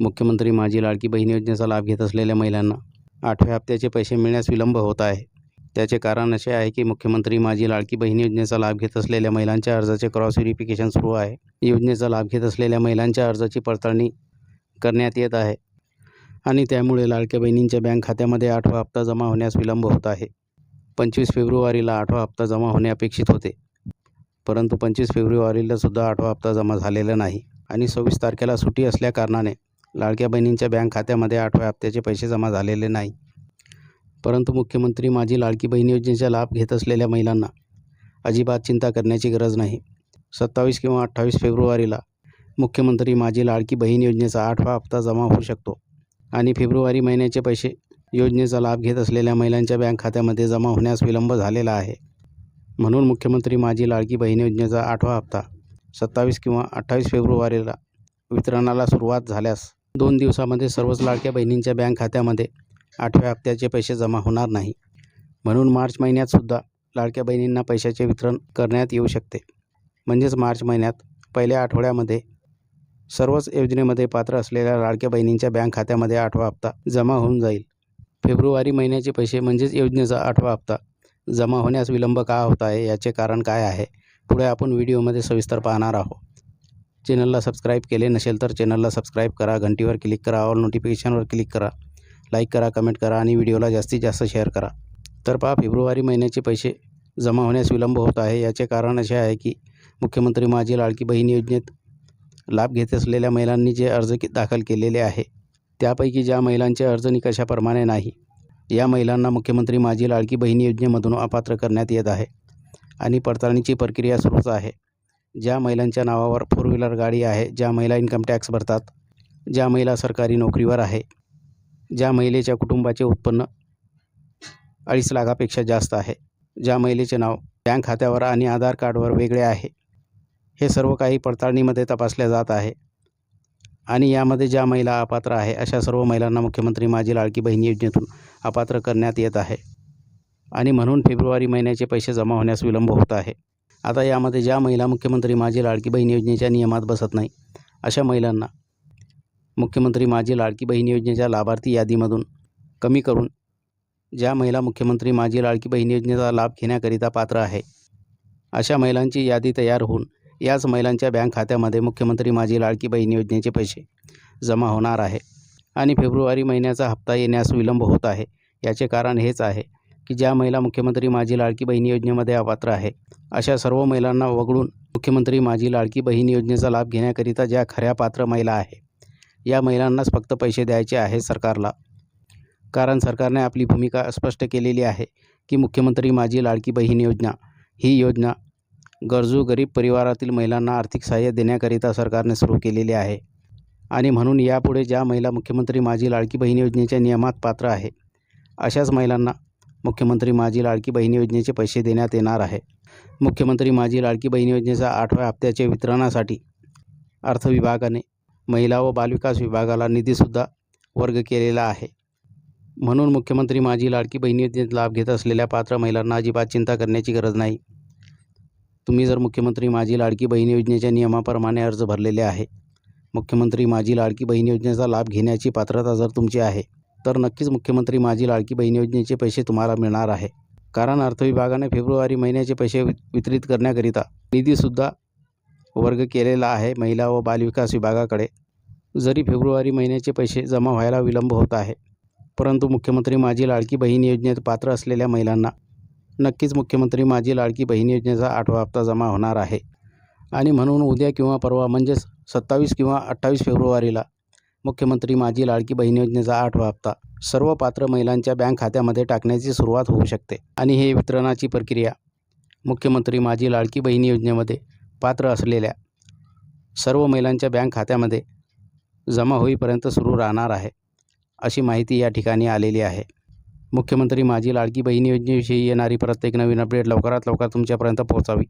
मुख्यमंत्री माझी लाडकी बहीण योजनेचा लाभ घेत असलेल्या महिलांना आठव्या हप्त्याचे पैसे मिळण्यास विलंब होत आहे. त्याचे कारण असे आहे की मुख्यमंत्री माझी लाडकी बहीण योजनेचा लाभ घेत असलेल्या महिलांच्या अर्जाचे क्रॉस व्हेरिफिकेशन सुरू आहे. योजनेचा लाभ घेत असलेल्या महिलांच्या अर्जाची पडताळणी करण्यात येत आहे आणि त्यामुळे लाडक्या बहिणींच्या बँक खात्यामध्ये आठवा हप्ता जमा होण्यास विलंब होत आहे. पंचवीस फेब्रुवारीला आठवा हप्ता जमा होणे अपेक्षित होते. परंतु पंचवीस फेब्रुवारीला सुद्धा आठवा हप्ता जमा झालेला नाही आणि सव्वीस तारखेला सुट्टी असल्याकारणाने लाडक्या बहिणींच्या बँक खात्यामध्ये आठव्या हप्त्याचे पैसे जमा झालेले नाही. परंतु मुख्यमंत्री माझी लाडकी बहीण योजनेचा लाभ घेत असलेल्या महिलांना अजिबात चिंता करण्याची गरज नाही. सत्तावीस किंवा अठ्ठावीस फेब्रुवारीला मुख्यमंत्री माझी लाडकी बहीण योजनेचा आठवा हप्ता जमा होऊ शकतो आणि फेब्रुवारी महिन्याचे पैसे योजनेचा लाभ घेत असलेल्या महिलांच्या बँक खात्यामध्ये जमा होण्यास विलंब झालेला आहे. म्हणून मुख्यमंत्री माझी लाडकी बहीण योजनेचा आठवा हप्ता सत्तावीस किंवा अठ्ठावीस फेब्रुवारीला वितरणाला सुरुवात झाल्यास दोन दिवसामध्ये सर्वच लाडक्या बहिणींच्या बँक खात्यामध्ये आठव्या हप्त्याचे पैसे जमा होणार नाही. म्हणून मार्च महिन्यातसुद्धा लाडक्या बहिणींना पैशाचे वितरण करण्यात येऊ शकते. म्हणजेच मार्च महिन्यात पहिल्या आठवड्यामध्ये सर्वच योजनेमध्ये पात्र असलेल्या लाडक्या बहिणींच्या बँक खात्यामध्ये आठवा हप्ता जमा होऊन जाईल. फेब्रुवारी महिन्याचे पैसे म्हणजेच योजनेचा आठवा हप्ता जमा होण्यास विलंब का होत आहे? याचे कारण काय आहे? पुढे आपण व्हिडिओमध्ये सविस्तर पाहणार आहोत. चॅनलला सबस्क्राईब केले नसेल तर चॅनलला सबस्क्राईब करा घंटीवर क्लिक करा ऑल नोटिफिकेशनवर क्लिक करा लाईक करा कमेंट करा आणि व्हिडिओला जास्तीत जास्त शेअर करा. तर पहा फेब्रुवारी महिन्याचे पैसे जमा होण्यास विलंब होत आहे. याचे कारण असे आहे की मुख्यमंत्री माझी लाडकी बहीण योजनेत लाभ घेत असलेल्या महिलांनी जे अर्ज दाखल केलेले आहे त्यापैकी ज्या महिलांचे अर्ज निकषाप्रमाणे नाही या महिलांना मुख्यमंत्री माझी लाडकी बहीण योजनेमधून अपात्र करण्यात येत आहे आणि पडताळणीची प्रक्रिया सुरूच आहे. ज्या महिलांच्या नावावर फोर व्हीलर गाडी आहे ज्या महिला इन्कम टॅक्स भरतात ज्या महिला सरकारी नोकरीवर आहे ज्या महिलेच्या कुटुंबाचे उत्पन्न अडीच लाखापेक्षा जास्त आहे ज्या महिलेचे नाव बँक खात्यावर आणि आधार कार्डवर वेगळे आहे हे सर्व काही पडताळणीमध्ये तपासल्या जात आहे. आणि यामध्ये ज्या महिला अपात्र आहे अशा सर्व महिलांना मुख्यमंत्री माझी लाडकी बहीण योजनेतून अपात्र करण्यात येत आहे. आणि म्हणून फेब्रुवारी महिन्याचे पैसे जमा होण्यास विलंब होत आहे. आता यामध्ये ज्या महिला मुख्यमंत्री माझी लाडकी बहीण योजनेच्या नियमात बसत नाही अशा महिलांना मुख्यमंत्री माझी लाडकी बहीण योजनेच्या लाभार्थी यादीमधून कमी करून ज्या महिला मुख्यमंत्री माझी लाडकी बहीण योजनेचा लाभ घेण्याकरिता पात्र आहे अशा महिलांची यादी तयार होऊन याच महिलांच्या बँक खात्यामध्ये मुख्यमंत्री माझी लाडकी बहीण योजनेचे पैसे जमा होणार आहे आणि फेब्रुवारी महिन्याचा हप्ता येण्यास विलंब होत आहे याचे कारण हेच आहे की ज्या महिला मुख्यमंत्री माझी लाडकी बहीण योजनेमध्ये अपात्र आहे अशा सर्व महिलांना वगळून मुख्यमंत्री माझी लाडकी बहीण योजनेचा लाभ घेण्याकरिता ज्या खऱ्या पात्र महिला आहे या महिलांनाच फक्त पैसे द्यायचे आहे सरकारला. कारण सरकारने आपली भूमिका स्पष्ट केलेली आहे की मुख्यमंत्री माझी लाडकी बहीण योजना ही योजना गरजू गरीब परिवारातील महिलांना आर्थिक सहाय्य देण्याकरिता सरकारने सुरू केलेली आहे आणि म्हणून यापुढे ज्या महिला मुख्यमंत्री माझी लाडकी बहीण योजनेच्या नियमात पात्र आहे अशाच महिलांना मुख्यमंत्री माझी लाडकी बहीण योजनेचे पैसे देण्यात येणार आहे. मुख्यमंत्री माझी लाडकी बहीण योजनेचा आठव्या हप्त्याच्या वितरणासाठी अर्थ विभागाने महिला व बालविकास विभागाला निधीसुद्धा वर्ग केलेला आहे. म्हणून मुख्यमंत्री माझी लाडकी बहीण योजनेत लाभ घेत असलेल्या पात्र महिलांना अजिबात चिंता करण्याची गरज नाही. तुम्ही जर मुख्यमंत्री माझी लाडकी बहीण योजनेच्या नियमाप्रमाणे अर्ज भरलेले आहे मुख्यमंत्री माझी लाडकी बहीण योजनेचा लाभ घेण्याची पात्रता जर तुमची आहे तर नक्कीच मुख्यमंत्री माझी लाडकी बहीण योजनेचे पैसे तुम्हाला मिळणार आहे. कारण अर्थविभागाने फेब्रुवारी महिन्याचे पैसे वितरित करण्याकरिता निधीसुद्धा वर्ग केलेला आहे महिला व बालविकास विभागाकडे. जरी फेब्रुवारी महिन्याचे पैसे जमा व्हायला विलंब होत आहे परंतु मुख्यमंत्री माझी लाडकी बहीण योजनेत पात्र असलेल्या महिलांना नक्कीच मुख्यमंत्री माझी लाडकी बहीण योजनेचा आठवा हप्ता जमा होणार आहे. आणि म्हणून उद्या किंवा परवा म्हणजेच सत्तावीस किंवा अठ्ठावीस फेब्रुवारीला मुख्यमंत्री माझी लाडकी बहीण योजनेचा आठवा हप्ता. सर्व पात्र महिलांच्या बँक खात्यामध्ये टाकण्याची सुरुवात होऊ शकते आणि हे वितरणाची प्रक्रिया. मुख्यमंत्री माझी लाडकी बहीण योजनेमध्ये पात्र असलेल्या सर्व महिलांच्या बँक खात्यामध्ये जमा होईपर्यंत सुरू राहणार आहे अशी माहिती या ठिकाणी आलेली आहे. मुख्यमंत्री माझी लाडकी बहीण योजनेविषयी येणारी प्रत्येक नवीन अपडेट लवकरात लवकर तुमच्यापर्यंत पोहोचावी.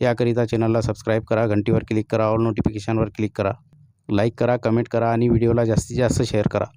याकरिता चॅनलला सबस्क्राईब करा घंटीवर क्लिक करा ऑल नोटिफिकेशनवर क्लिक करा. लाईक करा कमेंट करा आणि व्हिडिओला जास्तीत जास्त शेअर करा.